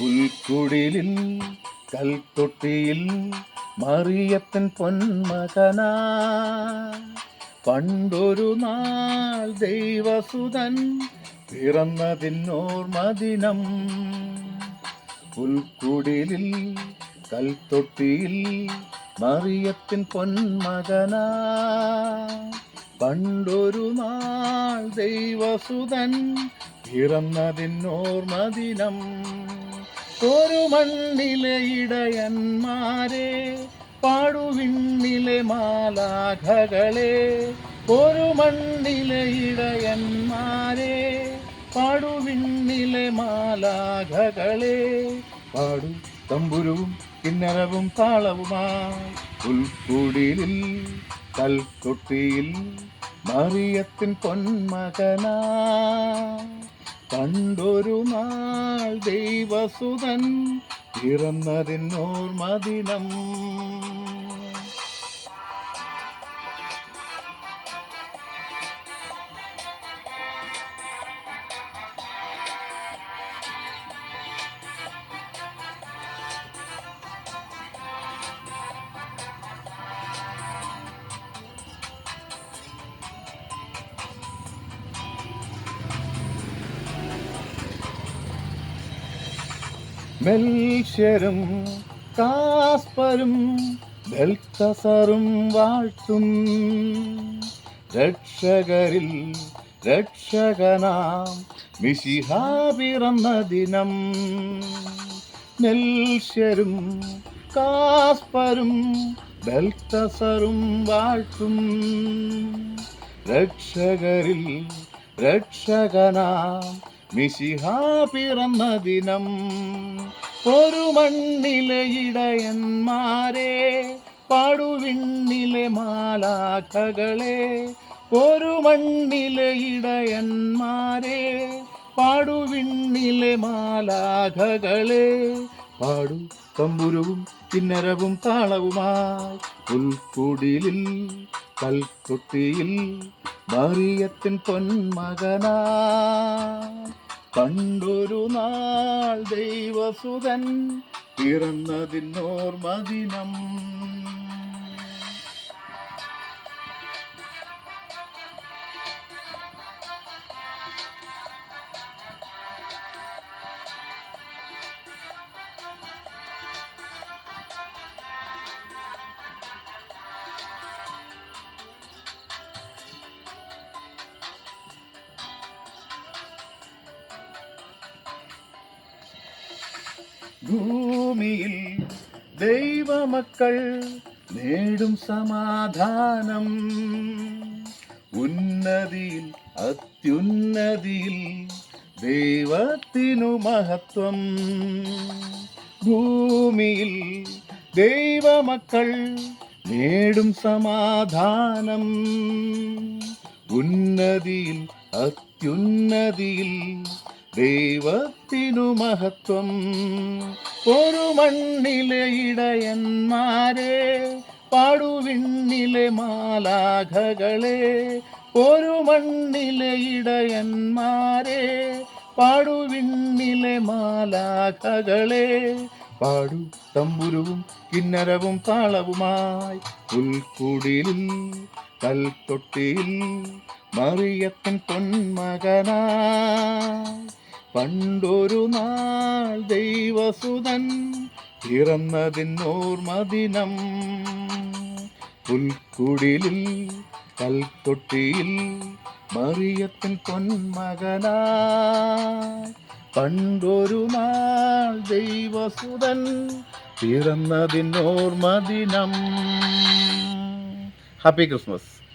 പുൽക്കുടിലിൽ കൽത്തൊട്ടിയിൽ മറിയപ്പൻ പൊന്മകനാ. പണ്ടൊരു നാൾ ദൈവസുതൻ പിറന്നതിനോർമദിനം പുൽക്കുടിലിൽ കൽത്തൊട്ടിയിൽ മറിയത്തിൻ പൊന്മകനാ. പണ്ടൊരു നാൾ ദൈവസുതൻ പിറന്നതിനോർമദിനം ഒരു മണ്ണിലെ ഇടയന്മാരെ പാടുവിണ്ണിലെ മാലാഖകളെ. ഒരു മണ്ണിലെ ഇടയന്മാരെ പാടുവിണ്ണിലെ മാലാഖകളെ. പാടു തമ്പുരുവും കിന്നരവും താളവുമായി ഉൾക്കുടിലിൽ കൽക്കൊട്ടിയിൽ മറിയത്തിൻ പൊന്മകനാ. കണ്ടൊരുമാ ദൈവസുതൻ പിറന്നതിനോർമദിനം. മെൽഷ്യരും കാസ്പരും ബെൽത്തസറും വാഴ്ത്തും. രക്ഷകരിൽ രക്ഷകനാം മിശിഹാ പിറന്ന ദിനം. മെൽഷ്യരും കാസ്പരും ബെൽത്തസറും വാഴ്ത്തും. രക്ഷകരിൽ രക്ഷകനാം മിശിഹാ ദിനം ഒരു മണ്ണിലെ ഇടയന്മാരെ പാടുവിണ്ണിലെ മാലാഖകളെ ഒരു മണ്ണിലെ ഇടയന്മാരെ പാടുവിണ്ണിലെ മാലാഖകളെ. പാടു തമ്പുരുവും കിന്നരവും താളവുമായി പുൽക്കുടിലിൽ കൽക്കൊട്ടിയിൽ മറിയത്തിൻ പൊന്മകനാ. പണ്ടൊരു നാൾ ദൈവസുതൻ പിറന്നതിനോർമദിനം ഭൂമിയിൽ ദൈവമക്കൾ നേടും സമാധാനം. ഉന്നതിയിൽ അത്യുന്നതിയിൽ ദൈവത്തിനു മഹത്വം. ഭൂമിയിൽ ദൈവമക്കൾ നേടും സമാധാനം. ഉന്നതിയിൽ അത്യുന്നതിയിൽ ദൈവത്തിനു മഹത്വം. ഒരു മണ്ണിലെ ഇടയന്മാരെ പാടുവിണ്ണിലെ മാലാഖകളെ ഒരു മണ്ണിലെ ഇടയന്മാരെ പാടുവിണ്ണിലെ മാലാഖകളെ. പാടു തമ്പുരുവും കിന്നരവും താളവുമായി പുൽക്കുടിലിൽ കൽത്തൊട്ടിയിൽ മറിയത്തൻ പൊന്മകനാ പണ്ടൊരു നാൾ ദൈവസുതൻ പിറന്നതിനോർമദിനം പുൽക്കുടിലിൽ കൽത്തൊട്ടിയിൽ മറിയത്തിൻ പൊന്മകനാ. പണ്ടൊരു നാൾ ദൈവസുതൻ പിറന്നതിനോർമദിനം ഹാപ്പി ക്രിസ്മസ്.